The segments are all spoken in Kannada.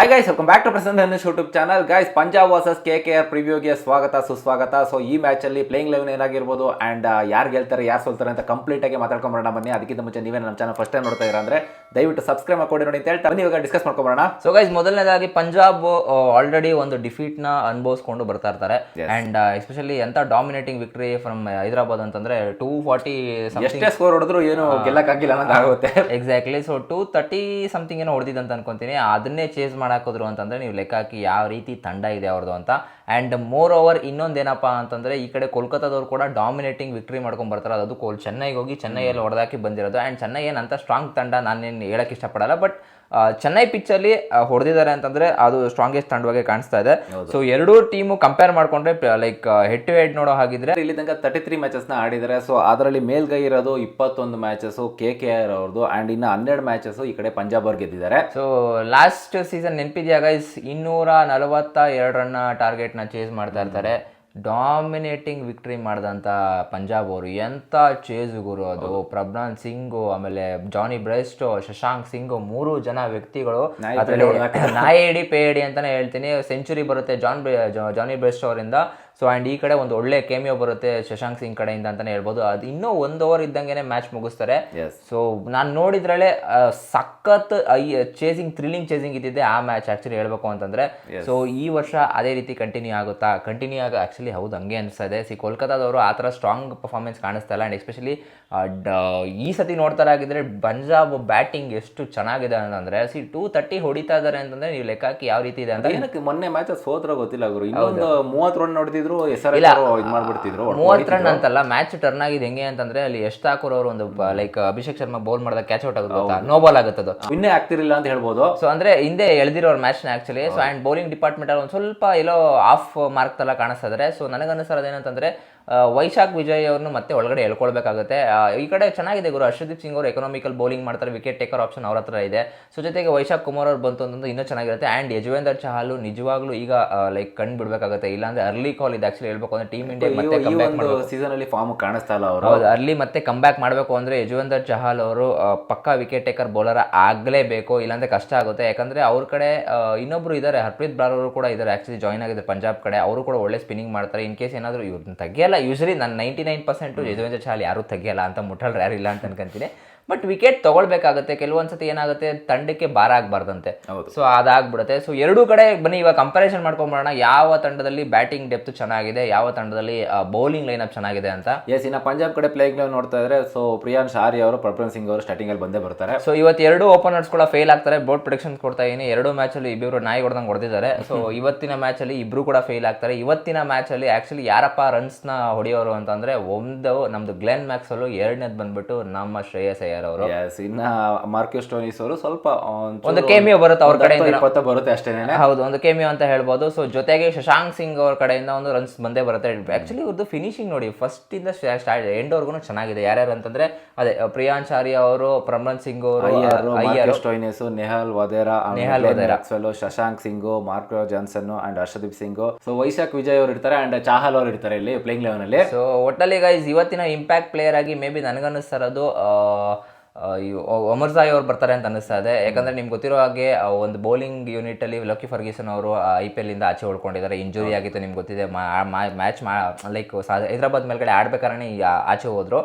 Hi guys welcome back to present Dhanush YouTube channel guys Punjab versus K K R ಪ್ರಿವ್ಯೂಗೆ ಸ್ವಾಗತ ಸುಸ್ವಾಗತ. ಸೊ ಈ ಮ್ಯಾಚ್ ಅಲ್ಲಿ ಪ್ಲೇಯಿಂಗ್ ಲೆವೆನ್ ಏನಾಗಿರ್ಬೋದು ಅಂಡ್ ಯಾರು ಗೆಲ್ತಾರೆ ಯಾರು ಸೋಲ್ತಾರೆ ಅಂತ ಕಂಪ್ಲೀಟ್ ಆಗಿ ಮಾತಾಡ್ಕೊಂಬರೋಣ ಬನ್ನಿ. ಅದಕ್ಕಿಂತ ಮುಂಚೆ ನೀವೇ ನಮ್ಮ ಚಾನಲ್ ಫಸ್ಟ್ ಟೈಮ್ ನೋಡ್ತಾ ಇದ್ದೀರಾ ಅಂದ್ರೆ ದಯವಿಟ್ಟು ಸಬ್ಸ್ಕ್ರೈಬ್ ಮಾಡ್ಕೊಂಡು ನೋಡಿ ಅಂತ ಹೇಳ್ತಾ ಬನ್ನಿ. ಇವಾಗ ಡಿಸ್ಕಸ್ ಮಾಡ್ಕೊಂಬರೋಣ. ಸೊ ಗೈಸ್ ಮೊದಲನೇದಾಗಿ ಪಂಜಾಬ್ ಆಲ್ರೆಡಿ ಒಂದು ಡಿಫೀಟ್ನ ಅನುಭವಿಸ್ಕೊಂಡು ಬರ್ತಾ ಇರ್ತಾರೆ. ಅಂಡ್ ಎಸ್ಪೆಷಲಿ ಎಂತ ಡಾಮಿನೇಟಿಂಗ್ ವಿಕ್ಟರಿ ಫ್ರಮ್ ಹೈದರಾಬಾದ್ ಅಂತಂದ್ರೆ ಟೂ ಫಾರ್ಟಿ ಎಷ್ಟೇ ಸ್ಕೋರ್ ಹೊಡೆದ್ರು ಏನು ಗೆಲ್ಲಕ್ಕಾಗಿಲ್ಲ ಅನ್ನೋದಾಗುತ್ತೆ. Exactly so two thirty something ಏನೋ ಹೊಡೆದಿದ್ದಂತ ಅನ್ಕೊಂತೀನಿ. ಅದನ್ನೇ ಚೇಸ್ ಮಾಡಾಕೋದ್ರು ಅಂತಂದರೆ ನೀವು ಲೆಕ್ಕ ಹಾಕಿ ಯಾವ ರೀತಿ ತಂಡ ಇದೆ ಅವ್ರದ್ದು ಅಂತ. ಆ್ಯಂಡ್ ಮೋರ್ ಓವರ್ ಇನ್ನೊಂದೇನಪ್ಪ ಅಂತಂದರೆ ಈ ಕಡೆ ಕೋಲ್ಕತ್ತಾದವ್ರು ಕೂಡ ಡಾಮಿನೇಟಿಂಗ್ ವಿಕ್ಟ್ರಿ ಮಾಡ್ಕೊಂಡು ಬರ್ತಾರೆ. ಅದು ಕೋಲ್ ಚೆನ್ನೈಗೆ ಹೋಗಿ ಚೆನ್ನೈಯಲ್ಲಿ ಹೊಡೆದಾಕಿ ಬಂದಿರೋದು. ಆ್ಯಂಡ್ ಚೆನ್ನೈ ಏನಂತ ಸ್ಟ್ರಾಂಗ್ ತಂಡ ನಾನೇನು ಹೇಳೋಕ್ಕೆ ಇಷ್ಟಪಡಲ್ಲ ಬಟ್ ಚೆನ್ನೈ ಪಿಚ್ಚಲ್ಲಿ ಹೊಡೆದಿದ್ದಾರೆ ಅಂತಂದ್ರೆ ಅದು ಸ್ಟ್ರಾಂಗೆಸ್ಟ್ ತಂಡವಾಗಿ ಕಾಣಿಸ್ತಾ ಇದೆ. ಸೊ ಎರಡೂ ಟೀಮು ಕಂಪೇರ್ ಮಾಡ್ಕೊಂಡ್ರೆ ಲೈಕ್ ಹೆಡ್ ಟು ಹೆಡ್ ನೋಡೋ ಹಾಗಿದ್ರೆ ಇಲ್ಲಿ ತನಕ ತರ್ಟಿ ತ್ರೀ ನ ಆಡಿದ್ದಾರೆ. ಸೊ ಅದರಲ್ಲಿ ಮೇಲ್ಗೈ ಇರೋದು ಇಪ್ಪತ್ತೊಂದು ಮ್ಯಾಚಸ್ ಕೆ ಕೆ ಆರ್ ಅವ್ರದ್ದು ಅಂಡ್ ಇನ್ನು ಹನ್ನೆರಡು ಮ್ಯಾಚಸ್ ಈ ಕಡೆ ಪಂಜಾಬ್ ಅವ್ರು ಗೆದ್ದಿದ್ದಾರೆ. ಸೊ ಲಾಸ್ಟ್ ಸೀಸನ್ ನೆನಪಿದೆಯಾ ಗೈಸ್ ಇನ್ನೂರ ನಲವತ್ತ ಎರಡು ಟಾರ್ಗೆಟ್ನ ಚೇಸ್ ಮಾಡ್ತಾ ಇರ್ತಾರೆ. ಡಾಮಿನೇಟಿಂಗ್ ವಿಕ್ಟ್ರಿ ಮಾಡಿದಂಥ ಪಂಜಾಬ್ ಅವರು. ಎಂಥ ಚೇಸ್ ಗುರು ಅದು. ಪ್ರಭ್ನಾನ್ ಸಿಂಗು ಆಮೇಲೆ ಜಾನಿ ಬ್ರೆಸ್ಟ್ ಶಶಾಂಕ್ ಸಿಂಗು ಮೂರು ಜನ ವ್ಯಕ್ತಿಗಳು. ಅದರಲ್ಲಿ ನಾಯಿ ಪೇಡಿ ಅಂತಾನೆ ಹೇಳ್ತೀನಿ. ಸೆಂಚುರಿ ಬರುತ್ತೆ ಜಾನ್ ಜಾನಿ ಬ್ರೆಸ್ಟ್ ಅವರಿಂದ. ಸೊ ಆ್ಯಂಡ್ ಈ ಕಡೆ ಒಂದು ಒಳ್ಳೆ ಕೇಮಿಯೋ ಬರುತ್ತೆ ಶಶಾಂಕ್ ಸಿಂಗ್ ಕಡೆಯಿಂದ ಅಂತಾನೆ ಹೇಳ್ಬೋದು. ಅದು ಇನ್ನೂ ಒಂದು ಓವರ್ ಇದ್ದಂಗೆ ಮ್ಯಾಚ್ ಮುಗಿಸ್ತಾರೆ. ಸೊ ನಾನು ನೋಡಿದ್ರಲ್ಲೇ ಸಖತ್ ಐ ಚೇಸಿಂಗ್ ಥ್ರಿಲ್ಲಿಂಗ್ ಚೇಸಿಂಗ್ ಇದ್ದಿದ್ದೆ ಆ ಮ್ಯಾಚ್ ಆ್ಯಕ್ಚುಲಿ ಹೇಳ್ಬೇಕು ಅಂತಂದ್ರೆ. ಸೊ ಈ ವರ್ಷ ಅದೇ ರೀತಿ ಕಂಟಿನ್ಯೂ ಆಗುತ್ತಾ? ಕಂಟಿನ್ಯೂ ಆಗ ಆ್ಯಕ್ಚುಲಿ ಹೌದು ಹಂಗೆ ಅನಿಸ್ತಾ ಇದೆ ಸಿ ಕೋಲ್ಕತ್ತಾದವರು ಆ ಥರ ಸ್ಟ್ರಾಂಗ್ ಪರ್ಫಾರ್ಮೆನ್ಸ್ ಕಾಣಿಸ್ತಾ ಇಲ್ಲ. ಆ್ಯಂಡ್ ಎಸ್ಪೆಷಲಿ ಈ ಸತಿ ನೋಡ್ತಾರಾಗಿದ್ರೆ ಪಂಜಾಬ್ ಬ್ಯಾಟಿಂಗ್ ಎಷ್ಟು ಚೆನ್ನಾಗಿದೆ ಅಂತಂದ್ರೆ ಸಿ ಟೂ ತರ್ಟಿ ಹೊಡಿತಾ ಇದ್ದಾರೆ ಅಂತಂದ್ರೆ ನೀವು ಲೆಕ್ಕ ಹಾಕಿ ಯಾವ ರೀತಿ ಇದೆ ಅಂತ ಏನಕ್ಕೆ ಮೊನ್ನೆ ಮ್ಯಾಚ್ ಸೋತ್ರ ಗೊತ್ತಿಲ್ಲ ಗುರು. ಇನ್ನೊಂದು ಮೂವತ್ತು ರನ್ ನೋಡಿದ್ರು ಇಲ್ಲ. ಇದು ಮಾಡ್ಬಿಡ್ತಿದ್ರು ಮೂವತ್ತು ರನ್ ಅಂತಲ್ಲ ಮ್ಯಾಚ್ ಟರ್ನ್ ಆಗಿದೆ ಹೆಂಗೆ ಅಂತಂದ್ರೆ ಅಲ್ಲಿ ಎಷ್ಟು ಹಾಕೋರು ಅವರು ಒಂದು ಲೈಕ್ ಅಭಿಷೇಕ್ ಶರ್ಮಾ ಬೌಲ್ ಮಾಡಿದಾಗ ಕ್ಯಾಚ್ ಔಟ್ ಆಗುತ್ತೆ ಗೊತ್ತಾ ನೋ ಬಾಲ್ ಆಗುತ್ತೆ ಅದು. ಇನ್ನೇ ಆಗ್ತಿರಲಿಲ್ಲ ಅಂತ ಹೇಳ್ಬೋದು. ಸೊ ಅಂದ್ರೆ ಹಿಂದೆ ಎಳೆದಿರೋ ಮ್ಯಾಚ್ನ actually so and bowling department ಅಲ್ಲಿ ಒಂದು ಸ್ವಲ್ಪ ಎಲ್ಲೋ ಆಫ್ ಮಾರ್ಕ್ ತಲ್ಲ ಕಾಣಿಸ್ತಾ ಇದ್ರೆ. ಸೊ ನನಗನ್ನಿಸೋದು ಏನಂತಂದ್ರೆ ವೈಶಾಖ್ ವಿಜಯ್ ಅವ್ರನ್ನು ಮತ್ತೆ ಒಳಗಡೆ ಹೇಳ್ಕೊಳ್ಬೇಕಾಗುತ್ತೆ ಈ ಕಡೆ ಚೆನ್ನಾಗಿದೆ ಗುರು. ಹರ್ಷದೀಪ್ ಸಿಂಗ್ ಅವರು ಎಕನಾಮಿಕಲ್ ಬೌಲಿಂಗ್ ಮಾಡ್ತಾರೆ. ವಿಕೆಟ್ ಟೇಕರ್ ಆಪ್ಷನ್ ಅವ್ರ ಹತ್ರ ಇದೆ. ಸೊ ಜೊತೆಗೆ ವೈಶಾಖ್ ಕುಮಾರ್ ಅವ್ರು ಬಂತು ಅಂತಂದು ಇನ್ನೂ ಚೆನ್ನಾಗಿರುತ್ತೆ. ಆ್ಯಂಡ್ ಯಜುವೇಂದರ್ ಚಹಲ್ ನಿಜವಾಗ್ಲೂ ಈಗ ಲೈಕ್ ಕಂಡು ಬಿಡಬೇಕಾಗುತ್ತೆ ಇಲ್ಲಾಂದ್ರೆ ಅರ್ಲಿ ಕಾಲ್ ಇದೆ ಆಕ್ಚುಲಿ ಹೇಳ್ಬೇಕು ಅಂದ್ರೆ ಟೀಮ್ ಇಂಡಿಯಾ ಮತ್ತೆ ಸೀಸನ್ ಅಲ್ಲಿ ಫಾರ್ಮ್ ಕಾಣಿಸ್ತಾ ಇಲ್ಲ ಅವರು. ಅರ್ಲಿ ಮತ್ತೆ ಮತ್ತೆ ಕಂಬ್ಯಾಕ್ ಮಾಡಬೇಕು ಅಂದ್ರೆ ಯಜುವೇಂದರ್ ಚಹಾಲ್ ಅವರು ಪಕ್ಕಾ ವಿಕೆಟ್ ಟೇಕರ್ ಬೌಲರ್ ಆಗಲೇಬೇಕು. ಇಲ್ಲಾಂದ್ರೆ ಕಷ್ಟ ಆಗುತ್ತೆ. ಯಾಕಂದ್ರೆ ಅವ್ರ ಕಡೆ ಇನ್ನೊಬ್ರು ಇದ್ದಾರೆ ಹರ್ಪ್ರೀತ್ ಬ್ರಾರ್ ಅವರು ಕೂಡ ಇದ್ದಾರೆ ಆಕ್ಚುಲಿ ಜಾಯ್ನ್ ಆಗಿದ್ದಾರೆ ಪಂಜಾಬ್ ಕಡೆ. ಅವರು ಕೂಡ ಒಳ್ಳೆ ಸ್ಪಿನ್ನಿಂಗ್ ಮಾಡ್ತಾರೆ. ಇನ್ ಕೇಸ್ ಏನಾದರೂ ಇವ್ರನ್ನ ತೆಗಿಯಲ್ಲ ಯೂಶಲಿ ನಾನು ninety nine percent Yuzvendra Chahal ಯಾರು ತೆಗಿಯಲ್ಲ ಅಂತ ಮುಟ್ಟಲ್ರು ಯಾರು ಇಲ್ಲ ಅಂತ ಅನ್ಕೊಂತೀನಿ. But wicket ತಗೊಳ್ಬೇಕಾಗುತ್ತೆ. ಕೆಲವೊಂದ್ಸತಿ ಏನಾಗುತ್ತೆ ತಂಡಕ್ಕೆ ಭಾರ ಆಗಬಾರ್ದಂತೆ. ಸೊ ಅದಾಗ್ಬಿಡುತ್ತೆ. ಸೊ ಎರಡೂ ಕಡೆ ಬನ್ನಿ ಇವಾಗ ಕಂಪಾರಿಸನ್ ಮಾಡ್ಕೊಂಡ್ಬಿಡೋಣ ಯಾವ ತಂಡದಲ್ಲಿ ಬ್ಯಾಟಿಂಗ್ ಡೆಪ್ತ್ ಚೆನ್ನಾಗಿದೆ ಯಾವ ತಂಡದಲ್ಲಿ ಬೌಲಿಂಗ್ ಲೈನ್ ಚೆನ್ನಾಗಿದೆ ಅಂತ. ಎಸ್ ಇನ್ನ ಪಂಜಾಬ್ ಕಡೆ ಪ್ಲೇಯಿಂಗ್ ನೋಡ್ತಾ ಇದ್ರೆ ಸೊ ಪ್ರಿಯಾನ್ ಶಾರಿ ಅವರು ಪ್ರಭ್ರನ್ ಸಿಂಗ್ ಅವರು ಸ್ಟಾರ್ಟಿಂಗ್ ಅಲ್ಲಿ ಬಂದೇ ಬರ್ತಾರೆ. ಸೊ ಇವತ್ತು ಎರಡು ಓಪನರ್ಸ್ ಕೂಡ ಫೇಲ್ ಆಗ್ತಾರೆ. ಬೋರ್ಡ್ ಪ್ರೊಡಿಕ್ಷನ್ ಕೊಡ್ತಾ ಇದೀನಿ. ಎರಡು ಮ್ಯಾಚ್ ಅಲ್ಲಿ ಇಬ್ಬರು ನಾಯಿ ಹೊಡೆದಂಗೆ ಹೊಡೆದಿದ್ದಾರೆ. ಸೊ ಇವತ್ತಿನ ಮ್ಯಾಚ್ ಅಲ್ಲಿ ಇಬ್ರು ಕೂಡ ಫೇಲ್ ಆಗ್ತಾರೆ. ಇವತ್ತಿನ ಮ್ಯಾಚ್ ಅಲ್ಲಿ ಆಕ್ಚುಲಿ ಯಾರಪ್ಪ ರನ್ಸ್ನ ಹೊಡೆಯೋರು ಅಂತಂದ್ರೆ ಒಂದು ನಮ್ದು ಗ್ಲೆನ್ ಮ್ಯಾಕ್ಸ್ ಅಲ್ಲೂ ಎರಡನೇದು ಬಂದ್ಬಿಟ್ಟು ನಮ್ಮ ಶ್ರೇಯಸ್ ಅಯ್ಯರ್. ಅವರು ಇನ್ನ ಮಾರ್ಕ್ಯೂಸ್ ಟೋನಿಸ್ ಅವರು ಸ್ವಲ್ಪ ಒಂದು ಕೇಮಿಯೋ ಬರುತ್ತೆ ಅವ್ರ ಕಡೆಯಿಂದ. ಇಪ್ಪತ್ತು ಬರುತ್ತೆ ಅಷ್ಟೇನೆ ಹೌದು ಒಂದು ಕೇಮಿಯೋ ಅಂತ ಹೇಳ್ಬೋದು. ಸೊ ಜೊತೆಗೆ ಶಶಾಂಕ್ ಸಿಂಗ್ ಅವ್ರ ಕಡೆಯಿಂದ ಒಂದು ರನ್ಸ್ ಬಂದೇ ಬರುತ್ತೆ. ಆಕ್ಚುಲಿ ಇವ್ರದ್ದು ಫಿನಿಶಿಂಗ್ ನೋಡಿ ಫಸ್ಟ್ ಇಂದ ಸ್ಟಾರ್ಟ್ ಎಂಡ್ ಅವ್ರಿಗೂ ಚೆನ್ನಾಗಿದೆ. ಯಾರ್ಯಾರು ಅಂತಂದ್ರೆ ಅದೇ ಪ್ರಿಯಾಂಶ್ ಆರ್ಯ ಅವರು ಪ್ರಮನ್ ಸಿಂಗ್ ಅವರು ಟೋನಿಸ್ Nehal Wadhera Nehal Wadhera Shashank Singh Marco Jansen and Harshdeep Singh so Vyshak Vijay ಅವರು ಇರ್ತಾರೆ ಅಂಡ್ ಚಾಹಲ್ ಅವರು ಇರ್ತಾರೆ ಇಲ್ಲಿ ಪ್ಲೇಯಿಂಗ್ ಲೆವೆನ್ ಅಲ್ಲಿ. ಸೊ ಒಟ್ಟಲ್ಲಿ ಗೈಸ್ ಇವತ್ತಿನ ಇಂಪ್ಯಾಕ್ಟ್ ಪ್ಲೇಯರ್ ಆಗಿ ಮೇ ಬಿ ನನಗನ್ನಿಸ್ತಾ ಇರೋದು ಒಮರ್ ಸಾಯಿ ಅವ್ರು ಬರ್ತಾರೆ ಅಂತ ಅನಿಸ್ತಾ ಇದೆ. ಯಾಕಂದ್ರೆ ನಿಮ್ಗೆ ಗೊತ್ತಿರೋ ಹಾಗೆ ಒಂದು ಬೌಲಿಂಗ್ ಯೂನಿಟ್ ಅಲ್ಲಿ ಲಕ್ಕಿ ಫರ್ಗೀಸನ್ ಅವರು ಐ ಪಿ ಎಲ್ ಇಂದ ಆಚೆ ಉಳ್ಕೊಂಡಿದ್ದಾರೆ. ಇಂಜುರಿ ಆಗಿತ್ತು ನಿಮ್ಗೆ ಗೊತ್ತಿದೆ. ಮ್ಯಾಚ್ ಲೈಕ್ ಹೈದರಾಬಾದ್ ಮೇಲ್ಗಡೆ ಆಡ್ಬೇಕಾರೆ ಈ ಆಚೆ ಹೋದ್ರು.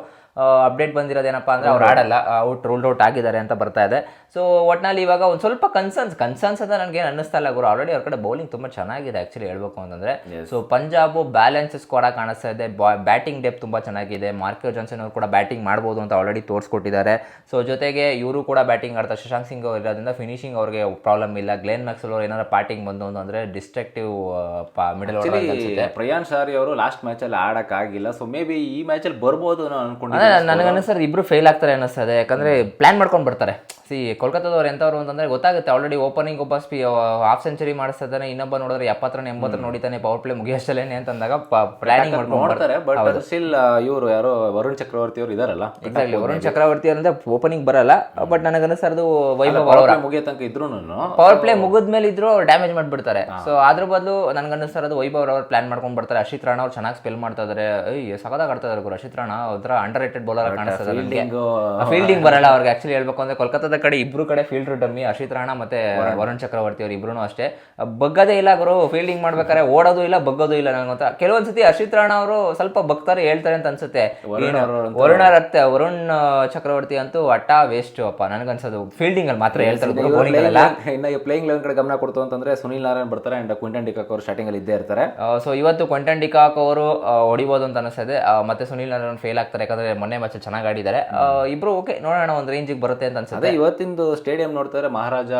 ಅಪ್ಡೇಟ್ ಬಂದಿರೋದೇನಪ್ಪ ಅಂದ್ರೆ ಅವ್ರು ಆಡಲ್ಲ ಔಟ್ ರೂಲ್ಡ್ ಔಟ್ ಆಗಿದ್ದಾರೆ ಅಂತ ಬರ್ತಾ ಇದೆ. ಸೊ ಒಟ್ನಲ್ಲಿ ಇವಾಗ ಒಂದು ಸ್ವಲ್ಪ ಕನ್ಸರ್ನ್ಸ್ ಕನ್ಸರ್ನ್ಸ್ ಅಂತ ನನಗೆ ಅನ್ನಿಸ್ತಾ ಇಲ್ಲ ಗುರು. ಆಲ್ರೆಡಿ ಅವ್ರ ಕಡೆ ಬೌಲಿಂಗ್ ತುಂಬಾ ಚೆನ್ನಾಗಿದೆ ಆ್ಯಕ್ಚುಲಿ ಹೇಳ್ಬೇಕು ಅಂತಂದರೆ. ಸೊ ಪಂಜಾಬು ಬ್ಯಾಲೆನ್ಸ್ ಸ್ಕ್ವಾಡ್ ಕಾಣಿಸ್ತಾ ಇದೆ. ಬ್ಯಾಟಿಂಗ್ ಡೆಪ್ ತುಂಬಾ ಚೆನ್ನಾಗಿದೆ. ಮಾರ್ಕೋ ಜಾನ್ಸನ್ ಅವರು ಕೂಡ ಬ್ಯಾಟಿಂಗ್ ಮಾಡ್ಬೋದು ಅಂತ ಆಲ್ರೆಡಿ ತೋರಿಸ್ಕೊಟ್ಟಿದ್ದಾರೆ. ಸೊ ಜೊತೆಗೆ ಇವರು ಕೂಡ ಬ್ಯಾಟಿಂಗ್ ಆಡ್ತಾರೆ. ಶಶಾಂಕ್ ಸಿಂಗ್ ಅವರು ಇರೋದ್ರಿಂದ ಫಿನಿಶಿಂಗ್ ಅವ್ರಿಗೆ ಪ್ರಾಬ್ಲಮ್ ಇಲ್ಲ. ಗ್ಲೇನ್ ಮ್ಯಾಕ್ಸಲ್ ಅವರು ಏನಾದ್ರು ಬ್ಯಾಟಿಂಗ್ ಬಂದು ಅಂತಂದ್ರೆ ಡಿಸ್ಟ್ರಕ್ಟಿವ್ ಮಿಡಲ್ ಪ್ರಿಯಾನ್ ಶಾರಿ ಅವರು ಲಾಸ್ಟ್ ಮ್ಯಾಚಲ್ಲಿ ಆಡೋಕ್ಕಾಗಿಲ್ಲ ಆಡಕ್ ಆಗಿಲ್ಲ ಸೊ ಮೇ ಬಿ ಈ ಮ್ಯಾಚಲ್ಲಿ ಬರ್ಬೋದು ಅನ್ನೋ ನನಗೆ ಸರ್ ಇಬ್ರು ಫೇಲ್ ಆಗ್ತಾರೆ ಅನ್ನಿಸ್ತದೆ. ಯಾಕಂದ್ರೆ ಪ್ಲಾನ್ ಮಾಡ್ಕೊಂಡು ಬರ್ತಾರೆ. ಸಿ ಕೋಲ್ಕತ್ತಾದವ್ರು ಎಂಥವ್ರು ಅಂತಂದ್ರೆ ಗೊತ್ತಾಗುತ್ತೆ ಆಲ್ರೆಡಿ ಓಪನಿಂಗ್ ಒಬ್ಬ ಸ್ಪಿ ಹಾಫ್ ಸೆಂಚುರಿ ಮಾಡಿಸ್ತಾ ಇದ್ದಾನೆ ಇನ್ನೊಬ್ಬ ನೋಡಿದ್ರೆ ಎಪ್ಪತ್ತರ ಎಂಬತ್ತರ ನೋಡಿತಾನೆ ಪವರ್ ಪ್ಲೇ ಮುಗಿಯಷ್ಟಲೇನೆ ಅಂತಂದಾಗ ಪ್ಲಾನಿಂಗ್ ಮಾಡ್ತಾರೆ ಬಟ್ ಸ್ಟಿಲ್ ಇವರು ಯಾರೋ ವರುಣ್ ಚಕ್ರವರ್ತಿ ಅವರು ಇದಾರಲ್ಲ. ಎಕ್ಸಾಕ್ಟ್ಲಿ ವರುಣ್ ಚಕ್ರವರ್ತಿ ಅಂದ್ರೆ ಓಪನಿಂಗ್ ಬರಲ್ಲ ಬಟ್ ನನಗೆ ಅದು ವೈಭವ್ ಅವರ. ಮುಗಿಯ ತನಕ ಇದ್ರು ಪವರ್ ಪ್ಲೇ ಮುಗಿದ್ಮೇಲೆ ಇದ್ರು ಡ್ಯಾಮೇಜ್ ಮಾಡ್ಬಿಡ್ತಾರೆ. ಸೊ ಅದ್ರ ಬದಲು ನನಗೆ ಅನ್ನಿಸ್ತಾ ಇರೋದು ವೈಭವ್ ಅವ್ರು ಪ್ಲಾನ್ ಮಾಡ್ಕೊಂಡು ಬರ್ತಾರೆ. ಅಶಿತ್ ರಾಣ ಅವ್ರು ಚೆನ್ನಾಗಿ ಸ್ಪೆಲ್ ಮಾಡ್ತಾ ಇದಾರೆ. ಸಖತ್ತಾಗಿ ಆಡ್ತಾ ಇದಾರೆ ಗುರು ಅಶಿತ್ ರಾಣ. ಒಂಥರ ಅಂಡರ್ ರೇಟೆಡ್ ಬೌಲರ್ ಕಾಣಿಸ್ತಾ ಇದ್ದಾರೆ ಫೀಲ್ಡಿಂಗ್ ಫೀಲ್ಡಿಂಗ್ ಬರಲ್ಲ ಅವ್ರಿಗೆ. ಆಕ್ಚುಲಿ ಹೇಳ್ಬೇಕು ಅಂದ್ರೆ ಕೋಲ್ಕತ್ತಾದ ಭಾರತದ ಕಡೆ ಇಬ್ರು ಕಡೆ ಫೀಲ್ಡರ್ ಡಮ್ಮಿ ಹರ್ಷಿತ್ ರಾಣಾ ಮತ್ತೆ ವರುಣ್. ಚಕ್ರವರ್ತಿ ಅವರು ಇಬ್ರು ಅಷ್ಟೇ. ಬಗ್ಗದೇ ಇಲ್ಲ ಅವರು ಫೀಲ್ಡಿಂಗ್ ಮಾಡ್ಬೇಕಾದ್ರೆ ಓಡೋದು ಇಲ್ಲ ಬಗ್ಗೋದು ಇಲ್ಲ ನನಗಂತ ಕೆಲವೊಂದ್ಸತಿ ಹರ್ಷಿತ್ ರಾಣಾ ಅವರು ಸ್ವಲ್ಪ ಬಗ್ತಾರೆ ಹೇಳ್ತಾರೆ ಅಂತ ಅನ್ಸುತ್ತೆ. ವರುಣ ರತ್ತೆ ವರುಣ್ ಚಕ್ರವರ್ತಿ ಅಂತೂ ಅಟ್ಟ ವೇಸ್ಟ್ ಅಪ್ಪ. ನನಗನ್ಸೋದು ಫೀಲ್ಡಿಂಗ್ ಅಲ್ಲಿ ಮಾತ್ರ ಹೇಳ್ತಾರೆ ಇನ್ನು ಪ್ಲೇಯಿಂಗ್ ಲೆವೆನ್ ಕಡೆ ಗಮನ ಕೊಡ್ತು ಅಂತಂದ್ರೆ ಸುನಿಲ್ ನಾರಾಯಣ್ ಬರ್ತಾರೆ ಅಂಡ್ ಕ್ವಿಂಟನ್ ಡಿಕಾಕ್ ಅವರು ಸ್ಟಾರ್ಟಿಂಗ್ ಅಲ್ಲಿ ಇದ್ದೇ ಇರ್ತಾರೆ. ಸೊ ಇವತ್ತು ಕ್ವಿಂಟನ್ ಡಿಕಾಕ್ ಅವರು ಹೊಡಿಬೋದು ಅಂತ ಅನಿಸ್ತದೆ. ಮತ್ತೆ ಸುನಿಲ್ ನಾರಾಯಣ್ ಫೇಲ್ ಆಗ್ತಾರೆ ಯಾಕಂದ್ರೆ ಮೊನ್ನೆ ಮ್ಯಾಚ್ ಚೆನ್ನಾಗಿ ಆಡಿದ್ದಾರೆ. ಇಬ್ರು ಓಕೆ ನೋಡೋಣ ಒಂದು ರೇಂಜಿಗೆ ಬರುತ್ತೆ ಅಂತ ಅನ್ಸುತ್ತೆ. ಇವತ್ತಿಂದು ಸ್ಟೇಡಿಯಂ ನೋಡ್ತಾರೆ ಮಹಾರಾಜ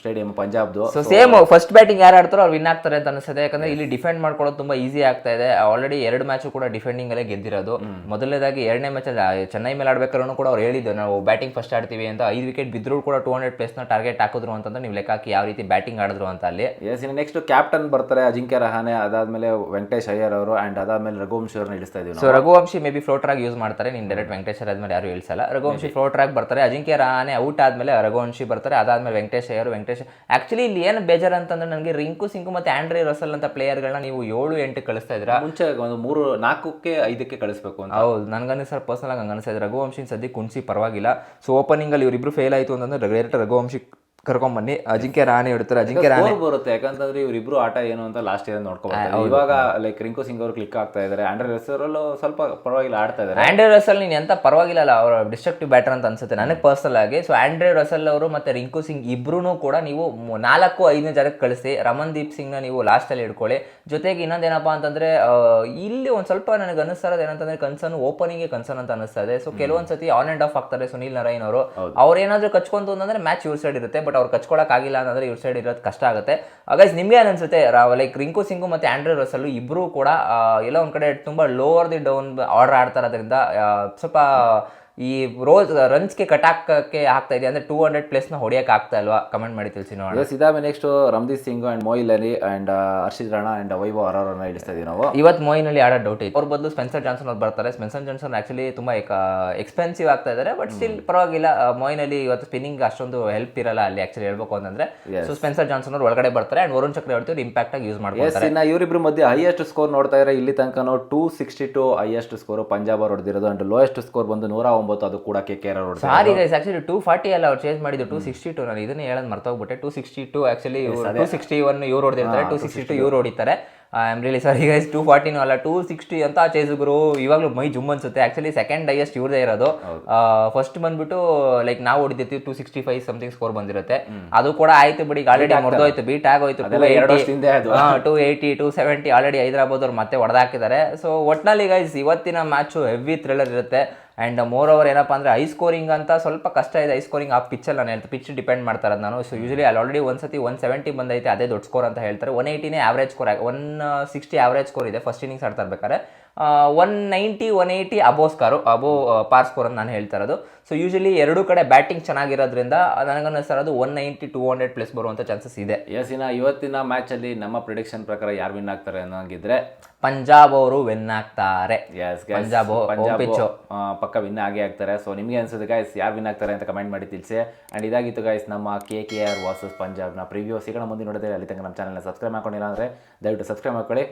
ಸ್ಟೇಡಿಯಂ ಪಂಜಾಬ್ದು. ಸೊ ಸೇಮ್ ಫಸ್ಟ್ ಬ್ಯಾಟಿಂಗ್ ಯಾರು ಆಡ್ತಾರೋ ಅವ್ರು ವಿನ್ ಆಗ್ತಾರೆ ಅಂತ ಅನಿಸ್ತದೆ ಯಾಕಂದ್ರೆ ಇಲ್ಲಿ ಡಿಫೆಂಡ್ ಮಾಡ್ಕೊಳ್ಳೋದು ತುಂಬಾ ಈಸಿ ಆಗ್ತಾ ಇದೆ. ಆಲ್ರೆಡಿ ಎರಡು ಮ್ಯಾಚ್ ಕೂಡ ಡಿಫೆಂಡಿಂಗ್ ಅಲ್ಲೇ ಗೆದ್ದಿರೋದು. ಮೊದಲನೇದಾಗಿ ಎರಡನೇ ಮ್ಯಾಚ್ ಅಲ್ಲಿ ಚೆನ್ನೈ ಮೇಲೆ ಆಡ್ಬೇಕಾದ್ರೂ ಕೂಡ ಅವ್ರು ಹೇಳಿದ್ದು ನಾವು ಬ್ಯಾಟಿಂಗ್ ಫಸ್ಟ್ ಆಡ್ತೀವಿ ಅಂತ. ಐದು ವಿಕೆಟ್ ಬಿದ್ದರೂ ಕೂಡ ಟೂ ಹಂಡ್ರೆಡ್ ಪ್ಲೇಸ್ನ ಟಾರ್ಗೆಟ್ ಹಾಕಿದ್ರು ಅಂತಂದ್ರೆ ನೀವು ಲೆಕ್ಕಾಕಿ ಯಾವ ರೀತಿ ಬ್ಯಾಟಿಂಗ್ ಆಡಿದ್ರು ಅಂತ ಅಲ್ಲಿ. ಎಸ್ ಇನ್ನು ನೆಕ್ಸ್ಟ್ ಕ್ಯಾಪ್ಟನ್ ಬರ್ತಾರೆ ಅಜಿಂಕ್ಯ ರಹಾನೆ ಅದಾದ್ಮೇಲೆ ವೆಂಕಟೇಶ್ ಅಯ್ಯರ್ ಅವರು ಅಂಡ್ ಅದಾದ್ಮೇಲೆ ರಘುವಂಶಿ ಅವ್ರನ್ನ ಇಳಿಸ್ತಾ ಇದೀವಿ so Raghuvanshi maybe floater ಆಗಿ ಯೂಸ್ ಮಾಡ್ತಾರೆ. ನೀನು ಡೈರೆಕ್ಟ್ ವೆಂಕಟೇಶ್ ಆದ್ಮೇಲೆ ಯಾರು ಇಳಿಸಲ್ಲ ರಘುವಂಶಿ ಫ್ಲೋಟರ್ ಆಗಿ ಬರ್ತಾರೆ. ಅಜಿಂಕ್ಯ ರಹಾನೆ ಔಟ್ ಆದ್ಮೇಲೆ ರಘುವಂಶಿ ಬರ್ತಾರೆ. ಅದಾದಮೇಲೆ ವೆಂಕಟೇಶ್ ಅಯ್ಯರ್ ವೆಂಕಟೇಶ್ ಆಕ್ಚುಲಿ ಇಲ್ಲಿ ಏನು ಬೇಜಾರು ಅಂತಂದ್ರೆ ನನಗೆ ರಿಂಕು ಸಿಂಕು ಮತ್ತು ಆ್ಯಂಡ್ರಿ ರಸಲ್ ಅಂತ ಪ್ಲೇಯರ್ಗಳನ್ನ ನೀವು ಏಳು ಎಂಟು ಕಳಿಸ್ತಾ ಇದ್ದೀರಾ. ಮುಂಚೆ ಒಂದು ಮೂರು ನಾಲ್ಕಕ್ಕೆ ಐದಕ್ಕೆ ಕಳಿಸ್ಬೇಕು ಅಂತ. ಹೌದು ನನಗನ್ನಿಸ್ ಸರ್ ಪರ್ಸನಲ್ ಆಗಿ ಅನಿಸ್ತಾ ಇದೆ ರಘುವಂಶಿ ಸದ್ಯಕ್ಕೆ ಕುಣಿಸಿ ಪರವಾಗಿಲ್ಲ. ಸೊ ಓಪನಿಂಗಲ್ಲಿ ಇವರಿಬ್ರು ಫೇಲ್ ಆಯಿತು ಅಂತಂದ್ರೆ ಡೈರೆಕ್ಟ್ ರಘುವಂಶಿ ಕರ್ಕೊಂಬನ್ನಿ. ಅಜಿಂಕ್ಯ ರಾಣಿ ಇಡ್ತಾರೆ ಅಜಿಂಕ್ಯ ರಾಣಿ ಬರುತ್ತೆ. ಯಾಕಂತಂದ್ರೆ ಇವರಿಬ್ರು ಆಟ ಏನು ಅಂತ ಲಾಸ್ಟ್ ಇಯರ್ ನೋಡ್ಕೊಬೋದು ಇವಾಗ ಲೈಕ್ ರಿಂಕು ಸಿಂಗ್ ಅವರು ಕ್ಲಿಕ್ ಆಗ್ತಾ ಇದ್ದಾರೆ ಆಂಡ್ರೆ ಹೆಸರಲ್ಲೂ ಸ್ವಲ್ಪ ಪರವಾಗಿಲ್ಲ ಆಡ್ತಾ ಇದ್ದಾರೆ ಆಂಡ್ರೆ ರಸಲ್ ನೀನು ಎಂತ ಪರವಾಗಿಲ್ಲ ಅಲ್ಲ ಅವರ ಡಿಸ್ಟ್ರಕ್ಟಿವ್ ಬ್ಯಾಟರ್ ಅಂತ ಅನ್ಸುತ್ತೆ ನನಗೆ ಪರ್ಸನಲ್ ಆಗಿ. ಸೊ ಆಂಡ್ರೆ ರಸಲ್ ಅವರು ಮತ್ತೆ ರಿಂಕು ಸಿಂಗ್ ಇಬ್ರು ಕೂಡ ನೀವು ನಾಲ್ಕು ಐದನೇ ಜನಕ್ಕೆ ಕಳಿಸಿ. ರಮನ್ದೀಪ್ ಸಿಂಗ್ನ ನೀವು ಲಾಸ್ಟಲ್ಲಿ ಇಡ್ಕೊಳ್ಳಿ ಜೊತೆಗೆ ಇನ್ನೊಂದೇನಪ್ಪ ಅಂತಂದ್ರೆ ಇಲ್ಲಿ ಒಂದು ಸ್ವಲ್ಪ ನನಗೆ ಅನಿಸ್ತಾ ಇರೋದು ಏನಂತಂದ್ರೆ ಕನ್ಸರ್ನ್ ಓಪನಿಂಗ್ ಕನ್ಸರ್ನ್ ಅಂತ ಅನಿಸ್ತಾ ಇದೆ. ಸೊ ಕೆಲವೊಂದ್ಸತಿ ಆನ್ ಅಂಡ್ ಆಫ್ ಆಗ್ತಾರೆ ಸುನಿಲ್ ನಾರಾಯಣ್ ಅವರು. ಅವ್ರು ಏನಾದ್ರು ಕಚ್ಕೊಂತು ಅಂತಂದ್ರೆ ಮ್ಯಾಚ್ ಯೂಸ್ ಸೈಡ್ ಇರುತ್ತೆ. ಬಟ್ ಅವ್ರು ಕಚ್ಕೊಳ್ಳೋಕ್ಕಾಗಿಲ್ಲ ಅಂತಂದ್ರೆ ಇವ್ರ ಸೈಡ್ ಇರೋದು ಕಷ್ಟ ಆಗುತ್ತೆ. ಅಗೈಸ್ ನಿಮಗೆ ಏನ್ ಅನ್ಸುತ್ತೆ? ಲೈಕ್ ರಿಂಕು ಸಿಂಗು ಮತ್ತೆ ಆ್ಯಂಡ್ರೂ ರಸಲ್ಲು ಇಬ್ಬರೂ ಕೂಡ ಎಲ್ಲೋ ಒಂದ್ ಕಡೆ ತುಂಬಾ ಲೋವರ್ ದಿ ಡೌನ್ ಆರ್ಡರ್ ಆಡ್ತಾ ಅದರಿಂದ ಸ್ವಲ್ಪ ಈ ರೋಸ್ ರನ್ಸ್ಗೆ ಕಟಾಕಕ್ಕೆ ಆಗ್ತಾ ಇದೆ ಅಂದ್ರೆ ಟೂ ಹಂಡ್ರೆಡ್ ಪ್ಲೇಸ್ನ ಹೊಡಿಯಕ್ಕೆ ಆಗ್ತಾ ಇಲ್ವಾ? ಕಮೆಂಟ್ ಮಾಡಿ ತಿಳಿಸಿ ನೋಡೋಣ. ಇದಾದ್ಮೇಲೆ next Ramandeep Singh and Moeen Ali and Harshit Rana and Vaibhav ಅರೋರನ್ನ ಇಳಿಸ್ತಾ ಇದೀವಿ ನಾವು. ಇವತ್ತು ಮೊಯಿನಲ್ಲಿ ಆಡೋ ಡೌಟ್ ಇದೆ ಅವ್ರ ಬದಲು ಸ್ಪೆನ್ಸರ್ ಜಾನ್ಸನ್ ಅವ್ರು ಬರ್ತಾರೆ. ಸ್ಪೆನ್ಸರ್ ಜಾನ್ಸನ್ ಆಕ್ಚುಲಿ ತುಂಬಾ ಎಕ್ಸ್ಪೆನ್ಸಿವ್ ಆಗ್ತಾ ಇದ್ದಾರೆ ಬಟ್ ಸ್ಟಿಲ್ ಪರವಾಗಿಲ್ಲ. ಮೊಯಿನ್ ಅಲ್ಲಿ ಇವತ್ತು ಸ್ಪಿನ್ನಿಂಗ್ ಅಷ್ಟೊಂದು ಹೆಲ್ಪ್ ಇರಲ್ಲ ಅಲ್ಲಿ ಆಕ್ಚುಲಿ ಹೇಳ್ಬೇಕು ಅಂತಂದ್ರೆ. ಸೊ ಸ್ಪೆನ್ಸರ್ ಜಾನ್ಸನ್ ಅವ್ರು ಒಳಗಡೆ ಬರ್ತಾರೆ ಅಂಡ್ ವರುಣ್ ಚಕ್ರವರ್ತಿ ಅವ್ರು ಇಂಪ್ಯಾಕ್ಟ್ ಆಗಿ ಯೂಸ್ ಎಸ್ ಮಾಡ್ಕೊಳ್ತಾರೆ ಇನ್ನ ಇವರಿಬ್ರು ಮಧ್ಯೆ ಹೈಯೆಸ್ಟ್ ಸ್ಕೋರ್ ನೋಡ್ತಾ ಇದ್ರೆ. ಇಲ್ಲಿ ತನಕ two sixty two highest score Punjab ಅವ್ರು ಹೊಡೆದಿರೋದು ಅಂಡ್ ಲೋಯೆಸ್ಟ್ ಸ್ಕೋರ್ ಬಂದು ನೂರ ಒಂಬತ್ತು ಅದು ಕೂಡ K K R ಹೊಡೆದಿರೋದು sorry guys actually two forty ಅಲ್ಲ ಅವ್ರು ಚೇಂಜ್ ಮಾಡಿದ್ದು. ಟೂ ಸಿಕ್ಸ್ಟಿ ಟು ನಾನು ಇದನ್ನೇ ಹೇಳೋದು ಮರ್ತೋಗ್ಬಿಟ್ಟೆ. Two sixty two actually two sixty one ಇವ್ರು ಹೊಡೆದಿರ್ತಾರೆ ಟೂ ಸಿಕ್ಸ್ಟಿ ಟು ಇವ್ರು ಹೊಡಿತಾರೆ I am really sorry guys two ಫಾರ್ಟಿನೂ ಅಲ್ಲ ಟೂ ಸಿಕ್ಸ್ಟಿ ಅಂತ ಚೇಸುಗರು ಇವಾಗಲೂ ಮೈ ಜುಮ್ ಅನ್ಸುತ್ತೆ. ಆಕ್ಚುಲಿ ಸೆಕೆಂಡ್ ಹೈಯೆಸ್ಟ್ ಇವ್ರದೇ ಇರೋದು. ಫಸ್ಟ್ ಬಂದ್ಬಿಟ್ಟು ಲೈಕ್ ನಾವು ಹೊಡಿದಿರ್ತೀವಿ two sixty five something score ಬಂದಿರುತ್ತೆ ಅದು ಕೂಡ ಆಯ್ತು ಬಿಡಿ ಆಲ್ರೆಡಿ ಮುರಿದೋಯ್ತು ಬೀಟ್ ಆಗೋಯ್ತು. ಹೋಯ್ತು two eighty two seventy already Hyderabad ಅವ್ರು ಮತ್ತೆ ಹೊಡೆದಾಕಿದ್ದಾರೆ. ಸೊ ಒಟ್ನಲ್ಲಿ ಗೈಸ್ ಇವತ್ತಿನ ಮ್ಯಾಚು ಹೆವಿ ಥ್ರಿಲ್ಲರ್ ಇರುತ್ತೆ. ಆ್ಯಂಡ್ ಮೋರ್ ಓವರ್ ಏನಪ್ಪ ಅಂದರೆ ಐ ಸ್ಕೋರಿಂಗ್ ಅಂತ ಸ್ವಲ್ಪ ಕಷ್ಟ ಇದೆ. ಐ ಸ್ಕೋರಿಂಗ್ ಆ ಪಿಚ್ಚಲ್ಲಿ ನಾನು ಹೇಳ್ತೀನಿ ಪಿಚ್ ಡಿಪೆಂಡ್ ಮಾಡ್ತಾರೆ ನಾನು. ಸೊ ಯೂಶಲಿ ಅಲ್ಲಿ ಆಲ್ರೆಡಿ ಒಂದು ಸತಿ ಒನ್ ಸೆವೆಂಟಿ ಬಂದೈತೆ, ಅದೇ ದೊಡ್ಡ ಸ್ಕೋರ್ ಅಂತ ಹೇಳ್ತಾರೆ. One eighty average score one sixty average score ಇದೆ. ಫಸ್ಟ್ ಇನ್ನಿಂಗ್ಸ್ ಆಡ್ತಾ ಇರ್ಬೇಕಾದ್ರೆ. One ninety one eighty above score above par score ಅಂತ ನಾನು ಹೇಳ್ತಾ ಇರೋದು. ಸೊ ಯೂಶಲಿ ಎರಡೂ ಕಡೆ ಬ್ಯಾಟಿಂಗ್ ಚೆನ್ನಾಗಿರೋದ್ರಿಂದ ನನಗನ್ನಿಸ್ತಾ ಇರೋದು one ninety two hundred plus ಬರುವಂಥ ಚಾನ್ಸಸ್ ಇದೆ. ಎಸ್ ಇನ್ನ ಇವತ್ತಿನ ಮ್ಯಾಚಲ್ಲಿ ನಮ್ಮ ಪ್ರಿಡಿಕ್ಷನ್ ಪ್ರಕಾರ ಯಾರು ವಿನ್ ಆಗ್ತಾರೆ ಅನ್ನೋಂಗಿದ್ರೆ ಪಂಜಾಬ್ ಅವರು ವಿನ್ ಆಗ್ತಾರೆ. ಎಸ್ ಪಂಜಾಬ್ ಪಂಜಾಬ್ ಪಕ್ಕ ವಿನ್ ಆಗೇ ಆಗ್ತಾರೆ. ಸೊ ನಿಮಗೆ ಅನ್ಸುತ್ತೆ ಗಾಯ್ಸ್ ಯಾರು ವಿನ್ ಆಗ್ತಾರೆ ಅಂತ ಕಮೆಂಟ್ ಮಾಡಿ ತಿಳಿಸಿ. ಆ್ಯಂಡ್ ಇದಾಗಿತ್ತು ಗಾಯ್ಸ್ ನಮ್ಮ ಕೆ ಕೆ ಆರ್ ವಾಸಸ್ ಪಂಜಾಬ್ನ ಪ್ರಿವ್ಯೂ ಸಿಗೋಣ ಮುಂದೆ ನೋಡಿದ್ರೆ ಅಲ್ಲಿ ತನಕ ನಮ್ಮ ಚಾನಲ್ನ ಸಬ್ಸ್ಕ್ರೈಬ್ ಮಾಡ್ಕೊಂಡಿಲ್ಲ ಅಂದರೆ ದಯವಿಟ್ಟು ಸಬ್ಸ್ಕ್ರೈಬ್ ಮಾಡ್ಕೊಳ್ಳಿ.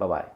ಬಾಯ್